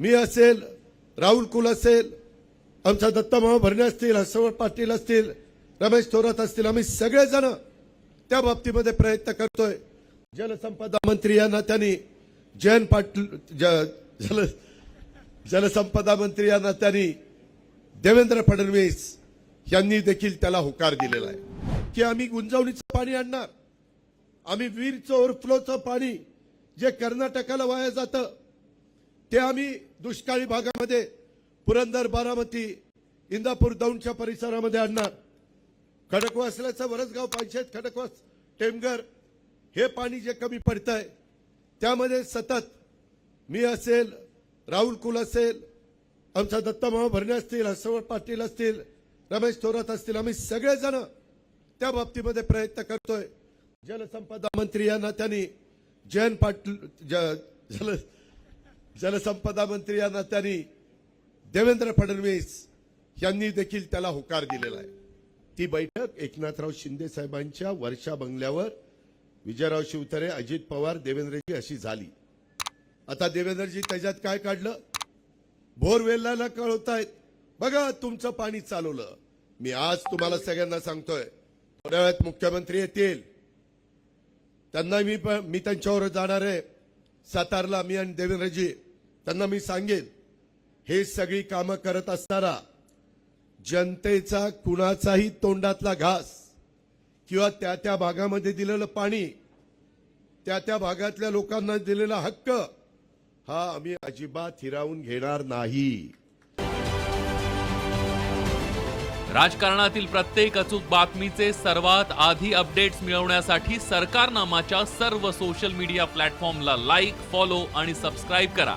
मी असेल राहुल कुल असेल आमचा दत्तामाव भरणे असतील हसवळ पाटील असतील रमेश थोरात असतील आम्ही सगळेजण त्या बाबतीमध्ये प्रयत्न करतोय. जलसंपदा मंत्री या नात्याने जयंत पाटील जल जलसंपदा मंत्री या नात्याने देवेंद्र फडणवीस यांनी देखील त्याला होकार दिलेला आहे. की आम्ही गुंजवणीचं पाणी आणणार आम्ही वीरचं ओव्हरफ्लोचं पाणी जे कर्नाटकाला वाया जातं ते आम्ही दुष्काळी भागामध्ये पुरंदर बारामती इंदापूर दौंडच्या परिसरामध्ये आणणार. खडकवासल्याचं वरसगाव पंचायत खडकवास टेमगर हे पाणी जे कमी पडतंय त्यामध्ये सतत मी असेल राहुल कुल असेल आमचा दत्तामाव भरणे असतील हसवळ पाटील असतील रमेश थोरात असतील आम्ही सगळेजण त्या बाबतीमध्ये प्रयत्न करतोय. जलसंपदा मंत्री या नात्याने जयंत पाटील ज- जल जलसंपदा मंत्री या नात्याने देवेंद्र फडणवीस यांनी देखील त्याला होकार दिलेला आहे. ती बैठक एकनाथराव शिंदे साहेबांच्या वर्षा बंगल्यावर विजयराव शिवतरे अजित पवार देवेंद्रजी अशी झाली. आता देवेंद्रजी त्याच्यात काय काढलं? बोरवेलला आहेत बघा तुमचं पाणी चालवलं. मी आज तुम्हाला सगळ्यांना सांगतोय थोड्या वेळात मुख्यमंत्री येतील. त्यांना मी मी त्यांच्यावर जाणार आहे. सातारला मी आणि देवेंद्रजी त्यांना मी सांगेन हे सगळी कामं करत असताना जनतेचा कुणाचाही तोंडातला घास किंवा त्या त्या भागामध्ये दिलेलं पाणी त्या त्या भागातल्या लोकांना दिलेला हक्क हा आम्ही अजिबात हिरावून घेणार नाही. राजकारणातील प्रत्येक अचूक बातमीचे सर्वात आधी अपडेट्स मिळवण्यासाठी सरकारनामाच्या सर्व सोशल मीडिया प्लॅटफॉर्मला लाईक फॉलो आणि सबस्क्राईब करा.